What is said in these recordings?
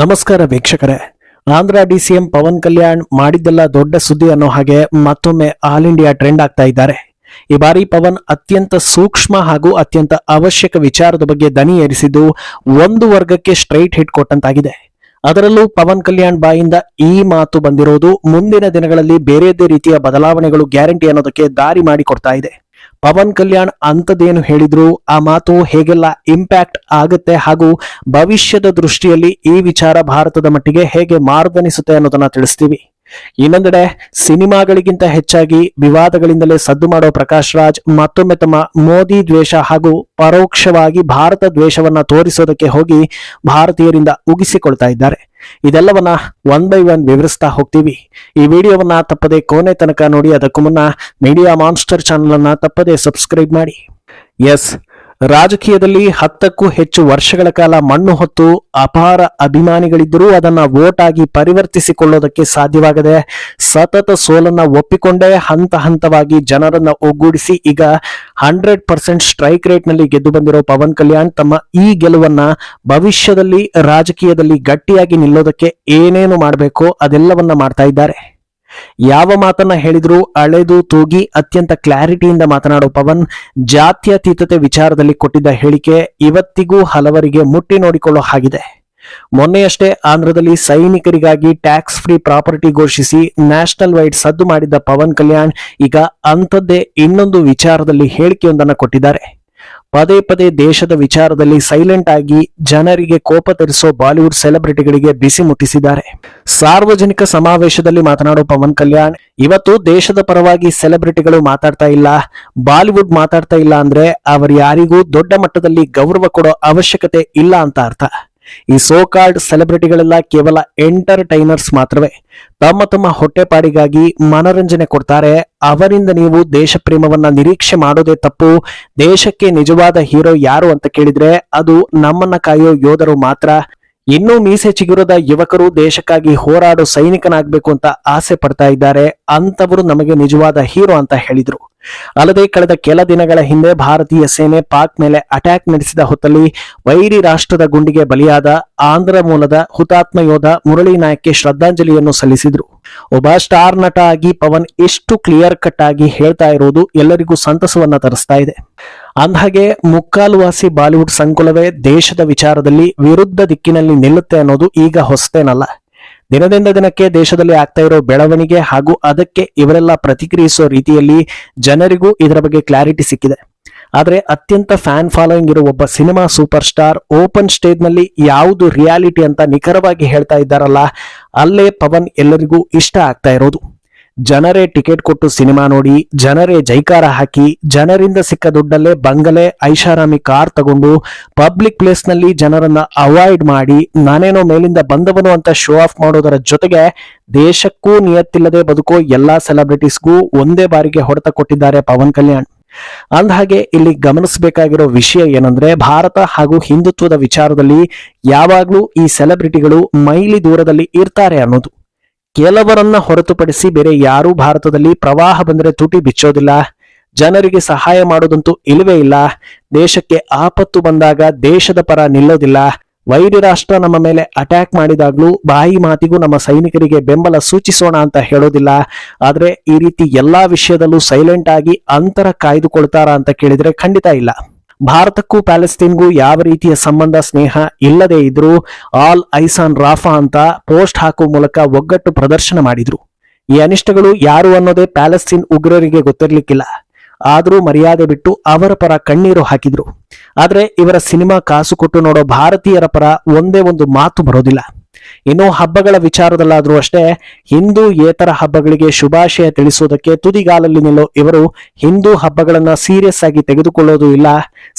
ನಮಸ್ಕಾರ ವೀಕ್ಷಕರೇ. Andhra D DCM Pawan Kalyan ಮಾಡಿದ್ದೆಲ್ಲ ದೊಡ್ಡ ಸುದ್ದಿ ಅನ್ನೋ ಹಾಗೆ ಮತ್ತೊಮ್ಮೆ ಆಲ್ ಇಂಡಿಯಾ ಟ್ರೆಂಡ್ ಆಗ್ತಾ ಇದ್ದಾರೆ. ಈ ಬಾರಿ ಪವನ್ ಅತ್ಯಂತ ಸೂಕ್ಷ್ಮ ಹಾಗೂ ಅತ್ಯಂತ ಅವಶ್ಯಕ ವಿಚಾರದ ಬಗ್ಗೆ ದನಿ ಏರಿಸಿದ್ದು ಒಂದು ವರ್ಗಕ್ಕೆ ಸ್ಟ್ರೈಟ್ ಹಿಟ್ ಕೊಟ್ಟಂತಾಗಿದೆ. ಅದರಲ್ಲೂ ಪವನ್ ಕಲ್ಯಾಣ್ ಬಾಯಿಂದ ಈ ಮಾತು ಬಂದಿರೋದು ಮುಂದಿನ ದಿನಗಳಲ್ಲಿ ಬೇರೆದೇ ರೀತಿಯ ಬದಲಾವಣೆಗಳು ಗ್ಯಾರಂಟಿ ಅನ್ನೋದಕ್ಕೆ ದಾರಿ ಮಾಡಿಕೊಡ್ತಾ ಇದೆ. ಪವನ್ ಕಲ್ಯಾಣ್ ಅಂತದೇನು ಹೇಳಿದ್ರು, ಆ ಮಾತು ಹೇಗೆಲ್ಲ ಇಂಪ್ಯಾಕ್ಟ್ ಆಗುತ್ತೆ ಹಾಗೂ ಭವಿಷ್ಯದ ದೃಷ್ಟಿಯಲ್ಲಿ ಈ ವಿಚಾರ ಭಾರತದ ಮಟ್ಟಿಗೆ ಹೇಗೆ ಮಾರ್ಗನಿಸುತ್ತೆ ಅನ್ನೋದನ್ನ ತಿಳಿಸ್ತೀವಿ. ಇನ್ನೊಂದೆಡೆ, ಸಿನಿಮಾಗಳಿಗಿಂತ ಹೆಚ್ಚಾಗಿ ವಿವಾದಗಳಿಂದಲೇ ಸದ್ದು ಮಾಡೋ ಪ್ರಕಾಶ್ ರಾಜ್ ಮತ್ತೊಮ್ಮೆ ತಮ್ಮ ಮೋದಿ ದ್ವೇಷ ಹಾಗೂ ಪರೋಕ್ಷವಾಗಿ ಭಾರತ ದ್ವೇಷವನ್ನ ತೋರಿಸೋದಕ್ಕೆ ಹೋಗಿ ಭಾರತೀಯರಿಂದ ಉಗಿಸಿಕೊಳ್ತಾ ಇದ್ದಾರೆ. ಇದೆಲ್ಲವನ್ನ ಒನ್ ಬೈ ಒನ್ ವಿವರಿಸ್ತಾ ಹೋಗ್ತೀವಿ. ಈ ವಿಡಿಯೋವನ್ನ ತಪ್ಪದೆ ಕೊನೆ ತನಕ ನೋಡಿ, ಅದಕ್ಕೂ ಮುನ್ನ ಮೀಡಿಯಾ ಮಾನ್ಸ್ಟರ್ ಚಾನಲ್ ಅನ್ನ ತಪ್ಪದೆ ಸಬ್ಸ್ಕ್ರೈಬ್ ಮಾಡಿ. ಎಸ್ ರಾಜಕೀಯದಲ್ಲಿ ಹತ್ತಕ್ಕೂ ಹೆಚ್ಚು ವರ್ಷಗಳ ಕಾಲ ಮಣ್ಣು ಹೊತ್ತು ಅಪಾರ ಅಭಿಮಾನಿಗಳಿದ್ದರೂ ಅದನ್ನ ವೋಟ್ ಆಗಿ ಪರಿವರ್ತಿಸಿಕೊಳ್ಳೋದಕ್ಕೆ ಸಾಧ್ಯವಾಗದೆ ಸತತ ಸೋಲನ್ನ ಒಪ್ಪಿಕೊಂಡೇ ಹಂತ ಹಂತವಾಗಿ ಜನರನ್ನ ಒಗ್ಗೂಡಿಸಿ ಈಗ ಹಂಡ್ರೆಡ್ ಪರ್ಸೆಂಟ್ ಸ್ಟ್ರೈಕ್ ರೇಟ್ನಲ್ಲಿ ಗೆದ್ದು ಬಂದಿರೋ ಪವನ್ ಕಲ್ಯಾಣ್ ತಮ್ಮ ಈ ಗೆಲುವನ್ನ ಭವಿಷ್ಯದಲ್ಲಿ ರಾಜಕೀಯದಲ್ಲಿ ಗಟ್ಟಿಯಾಗಿ ನಿಲ್ಲೋದಕ್ಕೆ ಏನೇನು ಮಾಡಬೇಕೋ ಅದೆಲ್ಲವನ್ನ ಮಾಡ್ತಾ ಇದ್ದಾರೆ. ಯಾವ ಮಾತನ್ನ ಹೇಳಿದ್ರು ಅಳೆದು ತೂಗಿ ಅತ್ಯಂತ ಕ್ಲಾರಿಟಿಯಿಂದ ಮಾತನಾಡೋ ಪವನ್ ಜಾತ್ಯತೀತತೆ ವಿಚಾರದಲ್ಲಿ ಕೊಟ್ಟಿದ್ದ ಹೇಳಿಕೆ ಇವತ್ತಿಗೂ ಹಲವರಿಗೆ ಮುಟ್ಟಿ ನೋಡಿಕೊಳ್ಳೋ ಹಾಗಿದೆ. ಮೊನ್ನೆಯಷ್ಟೇ ಆಂಧ್ರದಲ್ಲಿ ಸೈನಿಕರಿಗಾಗಿ ಟ್ಯಾಕ್ಸ್ ಫ್ರೀ ಪ್ರಾಪರ್ಟಿ ಘೋಷಿಸಿ ನ್ಯಾಷನಲ್ ವೈಡ್ ಸದ್ದು ಮಾಡಿದ್ದ ಪವನ್ ಕಲ್ಯಾಣ್ ಈಗ ಅಂಥದ್ದೇ ಇನ್ನೊಂದು ವಿಚಾರದಲ್ಲಿ ಹೇಳಿಕೆಯೊಂದನ್ನು ಕೊಟ್ಟಿದ್ದಾರೆ. ಪದೇ ಪದೇ ದೇಶದ ವಿಚಾರದಲ್ಲಿ ಸೈಲೆಂಟ್ ಆಗಿ ಜನರಿಗೆ ಕೋಪ ತರಿಸೋ ಬಾಲಿವುಡ್ ಸೆಲೆಬ್ರಿಟಿಗಳಿಗೆ ಬಿಸಿ ಮುಟ್ಟಿಸಿದ್ದಾರೆ. ಸಾರ್ವಜನಿಕ ಸಮಾವೇಶದಲ್ಲಿ ಮಾತನಾಡೋ ಪವನ್ ಕಲ್ಯಾಣ್, ಇವತ್ತು ದೇಶದ ಪರವಾಗಿ ಸೆಲೆಬ್ರಿಟಿಗಳು ಮಾತಾಡ್ತಾ ಇಲ್ಲ, ಬಾಲಿವುಡ್ ಮಾತಾಡ್ತಾ ಇಲ್ಲ ಅಂದ್ರೆ ಅವರು ಯಾರಿಗೂ ದೊಡ್ಡ ಮಟ್ಟದಲ್ಲಿ ಗೌರವ ಕೊಡೋ ಅವಶ್ಯಕತೆ ಇಲ್ಲ ಅಂತ ಅರ್ಥ. ಈ ಸೋಕಾಲ್ಡ್ ಸೆಲೆಬ್ರಿಟಿಗಳೆಲ್ಲ ಕೇವಲ ಎಂಟರ್ಟೈನರ್ಸ್ ಮಾತ್ರವೇ. ತಮ್ಮ ತಮ್ಮ ಹೊಟ್ಟೆಪಾಡಿಗಾಗಿ ಮನರಂಜನೆ ಕೊಡ್ತಾರೆ. ಅವರಿಂದ ನೀವು ದೇಶ ಪ್ರೇಮವನ್ನ ನಿರೀಕ್ಷೆ ಮಾಡೋದೇ ತಪ್ಪು. ದೇಶಕ್ಕೆ ನಿಜವಾದ ಹೀರೋ ಯಾರು ಅಂತ ಕೇಳಿದ್ರೆ ಅದು ನಮ್ಮನ್ನ ಕಾಯೋ ಯೋಧರು ಮಾತ್ರ. ಇನ್ನೂ ಮೀಸೆ ಚಿಗುರದ ಯುವಕರು ದೇಶಕ್ಕಾಗಿ ಹೋರಾಡೋ ಸೈನಿಕನಾಗಬೇಕು ಅಂತ ಆಸೆ ಪಡ್ತಾ ಇದ್ದಾರೆ. ಅಂತವರು ನಮಗೆ ನಿಜವಾದ ಹೀರೋ ಅಂತ ಹೇಳಿದ್ರು. ಅಲ್ಲದೆ ಕಳೆದ ಕೆಲ ದಿನಗಳ ಹಿಂದೆ ಭಾರತೀಯ ಸೇನೆ ಪಾಕ್ ಮೇಲೆ ಅಟ್ಯಾಕ್ ನಡೆಸಿದ ಹೊತ್ತಲ್ಲಿ ವೈರಿ ರಾಷ್ಟ್ರದ ಗುಂಡಿಗೆ ಬಲಿಯಾದ ಆಂಧ್ರ ಮೂಲದ ಹುತಾತ್ಮ ಯೋಧ ಮುರಳಿ ನಾಯಕ್ಗೆ ಶ್ರದ್ಧಾಂಜಲಿಯನ್ನು ಸಲ್ಲಿಸಿದ್ರು. ಒಬ್ಬ ಸ್ಟಾರ್ ನಟ ಆಗಿ ಪವನ್ ಎಷ್ಟು ಕ್ಲಿಯರ್ ಕಟ್ ಆಗಿ ಹೇಳ್ತಾ ಇರೋದು ಎಲ್ಲರಿಗೂ ಸಂತಸವನ್ನ ತರಿಸ್ತಾ ಇದೆ. ಅಂದಹಾಗೆ ಮುಕ್ಕಾಲುವಾಸಿ ಬಾಲಿವುಡ್ ಸಂಕುಲವೇ ದೇಶದ ವಿಚಾರದಲ್ಲಿ ವಿರುದ್ಧ ದಿಕ್ಕಿನಲ್ಲಿ ನಿಲ್ಲುತ್ತೆ ಅನ್ನೋದು ಈಗ ಹೊಸತೇನಲ್ಲ. ದಿನದಿಂದ ದಿನಕ್ಕೆ ದೇಶದಲ್ಲಿ ಆಗ್ತಾ ಇರೋ ಬೆಳವಣಿಗೆ ಹಾಗೂ ಅದಕ್ಕೆ ಇವರೆಲ್ಲ ಪ್ರತಿಕ್ರಿಯಿಸೋ ರೀತಿಯಲ್ಲಿ ಜನರಿಗೂ ಇದರ ಬಗ್ಗೆ ಕ್ಲಾರಿಟಿ ಸಿಕ್ಕಿದೆ. ಆದರೆ ಅತ್ಯಂತ ಫ್ಯಾನ್ ಫಾಲೋಯಿಂಗ್ ಇರುವ ಒಬ್ಬ ಸಿನಿಮಾ ಸೂಪರ್ ಸ್ಟಾರ್ ಓಪನ್ ಸ್ಟೇಜ್ನಲ್ಲಿ ಯಾವುದು ರಿಯಾಲಿಟಿ ಅಂತ ನಿಖರವಾಗಿ ಹೇಳ್ತಾ ಇದ್ದಾರಲ್ಲ, ಅಲ್ಲೇ ಪವನ್ ಎಲ್ಲರಿಗೂ ಇಷ್ಟ ಆಗ್ತಾ ಇರೋದು. ಜನರೇ ಟಿಕೆಟ್ ಕೊಟ್ಟು ಸಿನಿಮಾ ನೋಡಿ, ಜನರೇ ಜೈಕಾರ ಹಾಕಿ, ಜನರಿಂದ ಸಿಕ್ಕ ದುಡ್ಡಲ್ಲೇ ಬಂಗಲೆ ಐಷಾರಾಮಿ ಕಾರ್ ತಗೊಂಡು ಪಬ್ಲಿಕ್ ಪ್ಲೇಸ್ನಲ್ಲಿ ಜನರನ್ನ ಅವಾಯ್ಡ್ ಮಾಡಿ, ನಾನೇನೋ ಮೇಲಿಂದ ಬಂದವನು ಅಂತ ಶೋ ಆಫ್ ಮಾಡೋದರ ಜೊತೆಗೆ ದೇಶಕ್ಕೂ ನಿಯತ್ತಿಲ್ಲದೆ ಬದುಕೋ ಎಲ್ಲಾ ಸೆಲೆಬ್ರಿಟೀಸ್ಗೂ ಒಂದೇ ಬಾರಿಗೆ ಹೊಡೆತ ಕೊಟ್ಟಿದ್ದಾರೆ ಪವನ್ ಕಲ್ಯಾಣ್. ಅಂದಹಾಗೆ ಇಲ್ಲಿ ಗಮನಿಸಬೇಕಾಗಿರೋ ವಿಷಯ ಏನಂದ್ರೆ, ಭಾರತ ಹಾಗೂ ಹಿಂದುತ್ವದ ವಿಚಾರದಲ್ಲಿ ಯಾವಾಗ್ಲೂ ಈ ಸೆಲೆಬ್ರಿಟಿಗಳು ಮೈಲಿ ದೂರದಲ್ಲಿ ಇರ್ತಾರೆ ಅನ್ನೋದು. ಕೆಲವರನ್ನ ಹೊರತುಪಡಿಸಿ ಬೇರೆ ಯಾರೂ ಭಾರತದಲ್ಲಿ ಪ್ರವಾಹ ಬಂದರೆ ತುಟಿ ಬಿಚ್ಚೋದಿಲ್ಲ. ಜನರಿಗೆ ಸಹಾಯ ಮಾಡೋದಂತೂ ಇಲ್ಲವೇ ಇಲ್ಲ. ದೇಶಕ್ಕೆ ಆಪತ್ತು ಬಂದಾಗ ದೇಶದ ಪರ ನಿಲ್ಲೋದಿಲ್ಲ. ವೈರಿ ರಾಷ್ಟ್ರ ನಮ್ಮ ಮೇಲೆ ಅಟ್ಯಾಕ್ ಮಾಡಿದಾಗ್ಲೂ ಬಾಯಿ ಮಾತಿಗೂ ನಮ್ಮ ಸೈನಿಕರಿಗೆ ಬೆಂಬಲ ಸೂಚಿಸೋಣ ಅಂತ ಹೇಳೋದಿಲ್ಲ. ಆದ್ರೆ ಈ ರೀತಿ ಎಲ್ಲಾ ವಿಷಯದಲ್ಲೂ ಸೈಲೆಂಟ್ ಆಗಿ ಅಂತರ ಕಾಯ್ದುಕೊಳ್ತಾರಾ ಅಂತ ಕೇಳಿದ್ರೆ ಖಂಡಿತ ಇಲ್ಲ. ಭಾರತಕ್ಕೂ ಪ್ಯಾಲೆಸ್ತೀನ್ಗೂ ಯಾವ ರೀತಿಯ ಸಂಬಂಧ, ಸ್ನೇಹ ಇಲ್ಲದೆ ಇದ್ರೂ ಆಲ್ ಐಸಾನ್ ರಾಫಾ ಅಂತ ಪೋಸ್ಟ್ ಹಾಕುವ ಮೂಲಕ ಒಗ್ಗಟ್ಟು ಪ್ರದರ್ಶನ ಮಾಡಿದ್ರು. ಈ ಅನಿಷ್ಟಗಳು ಯಾರು ಅನ್ನೋದೇ ಪ್ಯಾಲೆಸ್ತೀನ್ ಉಗ್ರರಿಗೆ ಗೊತ್ತಿರಲಿಕ್ಕಿಲ್ಲ. ಆದರೂ ಮರ್ಯಾದೆ ಬಿಟ್ಟು ಅವರ ಪರ ಕಣ್ಣೀರು ಹಾಕಿದ್ರು. ಆದರೆ ಇವರ ಸಿನಿಮಾ ಕಾಸು ಕೊಟ್ಟು ನೋಡೋ ಭಾರತೀಯರ ಪರ ಒಂದೇ ಒಂದು ಮಾತು ಬರೋದಿಲ್ಲ. ಇನ್ನು ಹಬ್ಬಗಳ ವಿಚಾರದಲ್ಲಾದರೂ ಅಷ್ಟೇ, ಹಿಂದೂ ಏತರ ಹಬ್ಬಗಳಿಗೆ ಶುಭಾಶಯ ತಿಳಿಸುವುದಕ್ಕೆ ತುದಿಗಾಲಲ್ಲಿ ನಿಲ್ಲೋ ಇವರು ಹಿಂದೂ ಹಬ್ಬಗಳನ್ನ ಸೀರಿಯಸ್ ಆಗಿ ತೆಗೆದುಕೊಳ್ಳೋದು ಇಲ್ಲ.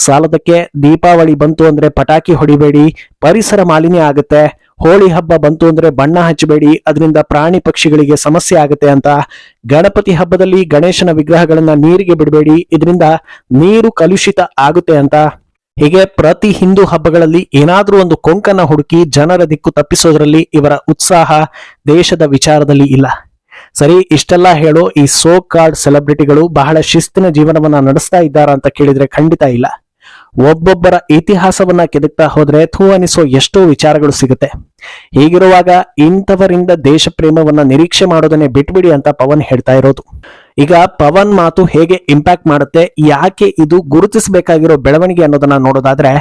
ಸಾಲದಕ್ಕೆ ದೀಪಾವಳಿ ಬಂತು ಅಂದ್ರೆ ಪಟಾಕಿ ಹೊಡಿಬೇಡಿ, ಪರಿಸರ ಮಾಲಿನ್ಯ ಆಗುತ್ತೆ. ಹೋಳಿ ಹಬ್ಬ ಬಂತು ಅಂದ್ರೆ ಬಣ್ಣ ಹಚ್ಚಬೇಡಿ, ಅದರಿಂದ ಪ್ರಾಣಿ ಪಕ್ಷಿಗಳಿಗೆ ಸಮಸ್ಯೆ ಆಗುತ್ತೆ ಅಂತ. ಗಣಪತಿ ಹಬ್ಬದಲ್ಲಿ ಗಣೇಶನ ವಿಗ್ರಹಗಳನ್ನ ನೀರಿಗೆ ಬಿಡಬೇಡಿ, ಇದರಿಂದ ನೀರು ಕಲುಷಿತ ಆಗುತ್ತೆ ಅಂತ. ಹೀಗೆ ಪ್ರತಿ ಹಿಂದೂ ಹಬ್ಬಗಳಲ್ಲಿ ಏನಾದರೂ ಒಂದು ಕೊಂಕನ್ನ ಹುಡುಕಿ ಜನರ ದಿಕ್ಕು ತಪ್ಪಿಸೋದ್ರಲ್ಲಿ ಇವರ ಉತ್ಸಾಹ ದೇಶದ ವಿಚಾರದಲ್ಲಿ ಇಲ್ಲ. ಸರಿ, ಇಷ್ಟೆಲ್ಲ ಹೇಳೋ ಈ ಸೋ ಕಾರ್ಡ್ ಸೆಲೆಬ್ರಿಟಿಗಳು ಬಹಳ ಶಿಸ್ತಿನ ಜೀವನವನ್ನ ನಡೆಸ್ತಾ ಇದ್ದಾರಾ ಅಂತ ಕೇಳಿದ್ರೆ ಖಂಡಿತ ಇಲ್ಲ. ಒಬ್ಬೊಬ್ಬರ ಇತಿಹಾಸವನ್ನ ಕೆದಕ್ತಾ ಹೋದ್ರೆ ಥೂ ಅನಿಸೋ ಎಷ್ಟೋ ವಿಚಾರಗಳು ಸಿಗುತ್ತೆ. ಹೀಗಿರುವಾಗ ಇಂಥವರಿಂದ ದೇಶ ಪ್ರೇಮವನ್ನ ನಿರೀಕ್ಷೆ ಮಾಡೋದನ್ನೇ ಬಿಟ್ಬಿಡಿ ಅಂತ ಪವನ್ ಹೇಳ್ತಾ ಇರೋದು. ಈಗ ಪವನ್ ಮಾತು ಹೇಗೆ ಇಂಪ್ಯಾಕ್ಟ್ ಮಾಡುತ್ತೆ, ಯಾಕೆ ಇದು ಗುರುತಿಸಬೇಕಾಗಿರೋ ಬೆಳವಣಿಗೆ ಅನ್ನೋದನ್ನ ನೋಡೋದಾದ್ರೆ,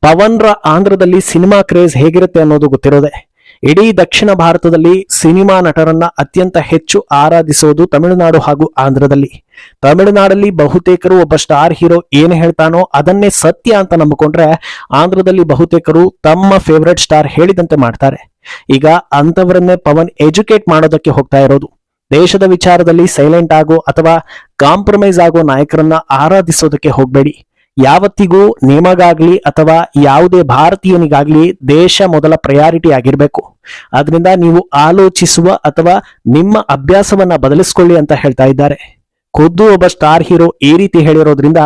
ಪವನ್ರ ಆಂಧ್ರದಲ್ಲಿ ಸಿನಿಮಾ ಕ್ರೇಜ್ ಹೇಗಿರುತ್ತೆ ಅನ್ನೋದು ಗೊತ್ತಿರೋದೆ. ಇಡೀ ದಕ್ಷಿಣ ಭಾರತದಲ್ಲಿ ಸಿನಿಮಾ ನಟರನ್ನ ಅತ್ಯಂತ ಹೆಚ್ಚು ಆರಾಧಿಸೋದು ತಮಿಳುನಾಡು ಹಾಗೂ ಆಂಧ್ರದಲ್ಲಿ. ತಮಿಳುನಾಡಲ್ಲಿ ಬಹುತೇಕರು ಒಬ್ಬ ಸ್ಟಾರ್ ಹೀರೋ ಏನು ಹೇಳ್ತಾನೋ ಅದನ್ನೇ ಸತ್ಯ ಅಂತ ನಂಬಿಕೊಂಡ್ರೆ ಆಂಧ್ರದಲ್ಲಿ ಬಹುತೇಕರು ತಮ್ಮ ಫೇವರೆಟ್ ಸ್ಟಾರ್ ಹೇಳಿದಂತೆ ಮಾಡ್ತಾರೆ. ಈಗ ಅಂಥವರನ್ನೇ ಪವನ್ ಎಜುಕೇಟ್ ಮಾಡೋದಕ್ಕೆ ಹೋಗ್ತಾ ಇರೋದು. ದೇಶದ ವಿಚಾರದಲ್ಲಿ ಸೈಲೆಂಟ್ ಆಗೋ ಅಥವಾ ಕಾಂಪ್ರಮೈಸ್ ಆಗೋ ನಾಯಕರನ್ನ ಆರಾಧಿಸೋದಕ್ಕೆ ಹೋಗ್ಬೇಡಿ. ಯಾವತ್ತಿಗೂ ನಿಮಗಾಗ್ಲಿ ಅಥವಾ ಯಾವುದೇ ಭಾರತೀಯನಿಗಾಗ್ಲಿ ದೇಶ ಮೊದಲ ಪ್ರಯಾರಿಟಿ ಆಗಿರಬೇಕು. ಆದ್ರಿಂದ ನೀವು ಆಲೋಚಿಸುವ ಅಥವಾ ನಿಮ್ಮ ಅಭ್ಯಾಸವನ್ನ ಬದಲಿಸ್ಕೊಳ್ಳಿ ಅಂತ ಹೇಳ್ತಾ ಇದ್ದಾರೆ. ಖುದ್ದು ಒಬ್ಬ ಸ್ಟಾರ್ ಹೀರೋ ಈ ರೀತಿ ಹೇಳಿರೋದ್ರಿಂದ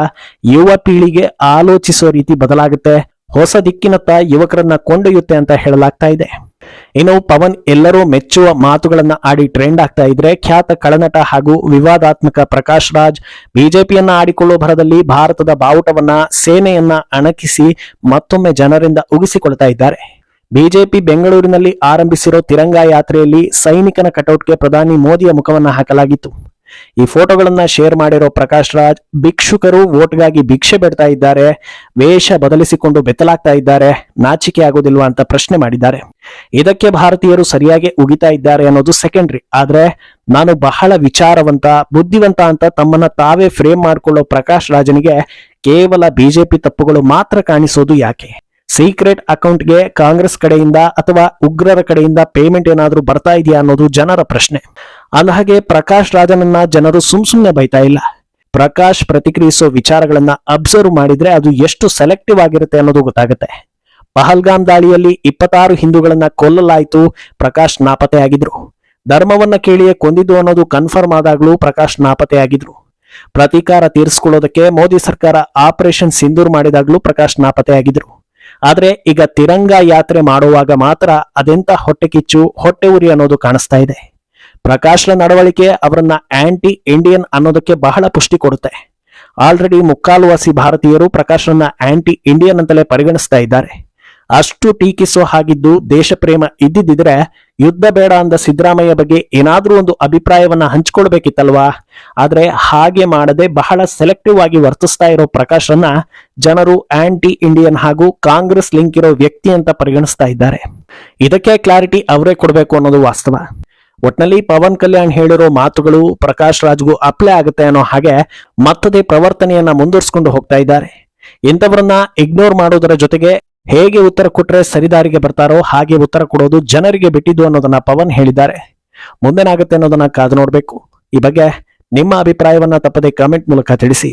ಯುವ ಪೀಳಿಗೆ ಆಲೋಚಿಸೋ ರೀತಿ ಬದಲಾಗುತ್ತೆ. ಹೊಸ ದಿಕ್ಕಿನತ್ತ ಯುವಕರನ್ನ ಕೊಂಡೊಯ್ಯುತ್ತೆ ಅಂತ ಹೇಳಲಾಗ್ತಾ ಇದೆ. ಇನ್ನು ಪವನ್ ಎಲ್ಲರೂ ಮೆಚ್ಚುವ ಮಾತುಗಳನ್ನ ಆಡಿ ಟ್ರೆಂಡ್ ಆಗ್ತಾ ಇದ್ರೆ ಖ್ಯಾತ ಕಳನಟ ಹಾಗೂ ವಿವಾದಾತ್ಮಕ ಪ್ರಕಾಶ್ ರಾಜ್ ಬಿಜೆಪಿಯನ್ನ ಆಡಿಕೊಳ್ಳುವ ಭರದಲ್ಲಿ ಭಾರತದ ಬಾವುಟವನ್ನ, ಸೇನೆಯನ್ನ ಅಣಕಿಸಿ ಮತ್ತೊಮ್ಮೆ ಜನರಿಂದ ಉಗಿಸಿಕೊಳ್ತಾ ಇದ್ದಾರೆ. ಬಿಜೆಪಿ ಬೆಂಗಳೂರಿನಲ್ಲಿ ಆರಂಭಿಸಿರೋ ತಿರಂಗ ಯಾತ್ರೆಯಲ್ಲಿ ಸೈನಿಕನ ಕಟೌಟ್ಗೆ ಪ್ರಧಾನಿ ಮೋದಿಯ ಮುಖವನ್ನ ಹಾಕಲಾಗಿತ್ತು. ಈ ಫೋಟೋಗಳನ್ನ ಶೇರ್ ಮಾಡಿರೋ ಪ್ರಕಾಶ್ ರಾಜ್, ಭಿಕ್ಷುಕರು ವೋಟ್ಗಾಗಿ ಭಿಕ್ಷೆ ಬಿಡ್ತಾ ಇದ್ದಾರೆ, ವೇಷ ಬದಲಿಸಿಕೊಂಡು ಬೆತ್ತಲಾಗ್ತಾ ಇದ್ದಾರೆ, ನಾಚಿಕೆ ಆಗೋದಿಲ್ವಾ ಅಂತ ಪ್ರಶ್ನೆ ಮಾಡಿದ್ದಾರೆ. ಇದಕ್ಕೆ ಭಾರತೀಯರು ಸರಿಯಾಗಿ ಉಗಿತಾ ಇದ್ದಾರೆ ಅನ್ನೋದು ಸೆಕೆಂಡ್ರಿ ಆದ್ರೆ ನಾನು ಬಹಳ ವಿಚಾರವಂತ, ಬುದ್ಧಿವಂತ ಅಂತ ತಮ್ಮನ್ನ ತಾವೇ ಫ್ರೇಮ್ ಮಾಡ್ಕೊಳ್ಳೋ ಪ್ರಕಾಶ್ ರಾಜನಿಗೆ ಕೇವಲ ಬಿಜೆಪಿ ತಪ್ಪುಗಳು ಮಾತ್ರ ಕಾಣಿಸೋದು ಯಾಕೆ? ಸೀಕ್ರೆಟ್ ಅಕೌಂಟ್ಗೆ ಕಾಂಗ್ರೆಸ್ ಕಡೆಯಿಂದ ಅಥವಾ ಉಗ್ರರ ಕಡೆಯಿಂದ ಪೇಮೆಂಟ್ ಏನಾದರೂ ಬರ್ತಾ ಇದೆಯಾ ಅನ್ನೋದು ಜನರ ಪ್ರಶ್ನೆ. ಅಂದಹಾಗೆ ಪ್ರಕಾಶ್ ರಾಜನನ್ನ ಜನರು ಸುಮ್ ಸುಮ್ನೆ ಬೈತಾ ಇಲ್ಲ. ಪ್ರಕಾಶ್ ಪ್ರತಿಕ್ರಿಯಿಸೋ ವಿಚಾರಗಳನ್ನ ಅಬ್ಸರ್ವ್ ಮಾಡಿದ್ರೆ ಅದು ಎಷ್ಟು ಸೆಲೆಕ್ಟಿವ್ ಆಗಿರುತ್ತೆ ಅನ್ನೋದು ಗೊತ್ತಾಗುತ್ತೆ. ಪಹಲ್ಗಾಮ್ ದಾಳಿಯಲ್ಲಿ ಇಪ್ಪತ್ತಾರು ಹಿಂದೂಗಳನ್ನ ಕೊಲ್ಲಲಾಯಿತು ಪ್ರಕಾಶ್ ನಾಪತ್ತೆಯಾಗಿದ್ರು ಧರ್ಮವನ್ನ ಕೇಳಿಯೇ ಕೊಂದಿದ್ದು ಅನ್ನೋದು ಕನ್ಫರ್ಮ್ ಆದಾಗಲೂ ಪ್ರಕಾಶ್ ನಾಪತ್ತೆಯಾಗಿದ್ರು ಪ್ರತೀಕಾರ ತೀರಿಸಿಕೊಳ್ಳೋದಕ್ಕೆ ಮೋದಿ ಸರ್ಕಾರ ಆಪರೇಷನ್ ಸಿಂಧೂರ್ ಮಾಡಿದಾಗಲೂ ಪ್ರಕಾಶ್ ನಾಪತ್ತೆಯಾಗಿದ್ರು ಆದ್ರೆ ಈಗ ತಿರಂಗ ಯಾತ್ರೆ ಮಾಡುವಾಗ ಮಾತ್ರ ಅದೆಂತ ಹೊಟ್ಟೆ ಕಿಚ್ಚು, ಹೊಟ್ಟೆ ಉರಿ ಅನ್ನೋದು ಕಾಣಿಸ್ತಾ ಇದೆ. ಪ್ರಕಾಶ್ರ ನಡವಳಿಕೆ ಅವರನ್ನ ಆಂಟಿ ಇಂಡಿಯನ್ ಅನ್ನೋದಕ್ಕೆ ಬಹಳ ಪುಷ್ಟಿ ಕೊಡುತ್ತೆ. ಆಲ್ರೆಡಿ ಮುಕ್ಕಾಲುವಾಸಿ ಭಾರತೀಯರು ಪ್ರಕಾಶ್ರನ್ನ ಆಂಟಿ ಇಂಡಿಯನ್ ಅಂತಲೇ ಪರಿಗಣಿಸ್ತಾ ಇದ್ದಾರೆ. ಅಷ್ಟು ಟೀಕಿಸೋ ಹಾಗಿದ್ದು ದೇಶ ಪ್ರೇಮ ಇದ್ದಿದ್ದಿದ್ರೆ ಯುದ್ಧ ಬೇಡ ಅಂದ ಸಿದ್ದರಾಮಯ್ಯ ಬಗ್ಗೆ ಏನಾದರೂ ಒಂದು ಅಭಿಪ್ರಾಯವನ್ನ ಹಂಚಿಕೊಳ್ಬೇಕಿತ್ತಲ್ವಾ? ಆದ್ರೆ ಹಾಗೆ ಮಾಡದೆ ಬಹಳ ಸೆಲೆಕ್ಟಿವ್ ಆಗಿ ವರ್ತಿಸ್ತಾ ಇರೋ ಪ್ರಕಾಶ್ರನ್ನ ಜನರು ಆಂಟಿ ಇಂಡಿಯನ್ ಹಾಗೂ ಕಾಂಗ್ರೆಸ್ ಲಿಂಕ್ ಇರೋ ವ್ಯಕ್ತಿ ಅಂತ ಪರಿಗಣಿಸ್ತಾ ಇದ್ದಾರೆ. ಇದಕ್ಕೆ ಕ್ಲಾರಿಟಿ ಅವರೇ ಕೊಡಬೇಕು ಅನ್ನೋದು ವಾಸ್ತವ. ಒಟ್ನಲ್ಲಿ ಪವನ್ ಕಲ್ಯಾಣ್ ಹೇಳಿರೋ ಮಾತುಗಳು ಪ್ರಕಾಶ್ ರಾಜ್ಗೂ ಅಪ್ಲೈ ಆಗುತ್ತೆ ಅನ್ನೋ ಹಾಗೆ ಮತ್ತದೇ ಪ್ರವರ್ತನೆಯನ್ನ ಮುಂದುವರಿಸಿಕೊಂಡು ಹೋಗ್ತಾ ಇದ್ದಾರೆ. ಇಂಥವರನ್ನ ಇಗ್ನೋರ್ ಮಾಡೋದರ ಜೊತೆಗೆ ಹೇಗೆ ಉತ್ತರ ಕೊಟ್ಟರೆ ಸರಿದಾರಿಗೆ ಬರ್ತಾರೋ ಹಾಗೆ ಉತ್ತರ ಕೊಡೋದು ಜನರಿಗೆ ಬಿಟ್ಟಿದ್ದು ಅನ್ನೋದನ್ನ ಪವನ್ ಹೇಳಿದ್ದಾರೆ. ಮುಂದೇನಾಗುತ್ತೆ ಅನ್ನೋದನ್ನ ಕಾದು ನೋಡಬೇಕು. ಈ ಬಗ್ಗೆ ನಿಮ್ಮ ಅಭಿಪ್ರಾಯವನ್ನ ತಪ್ಪದೆ ಕಾಮೆಂಟ್ ಮೂಲಕ ತಿಳಿಸಿ.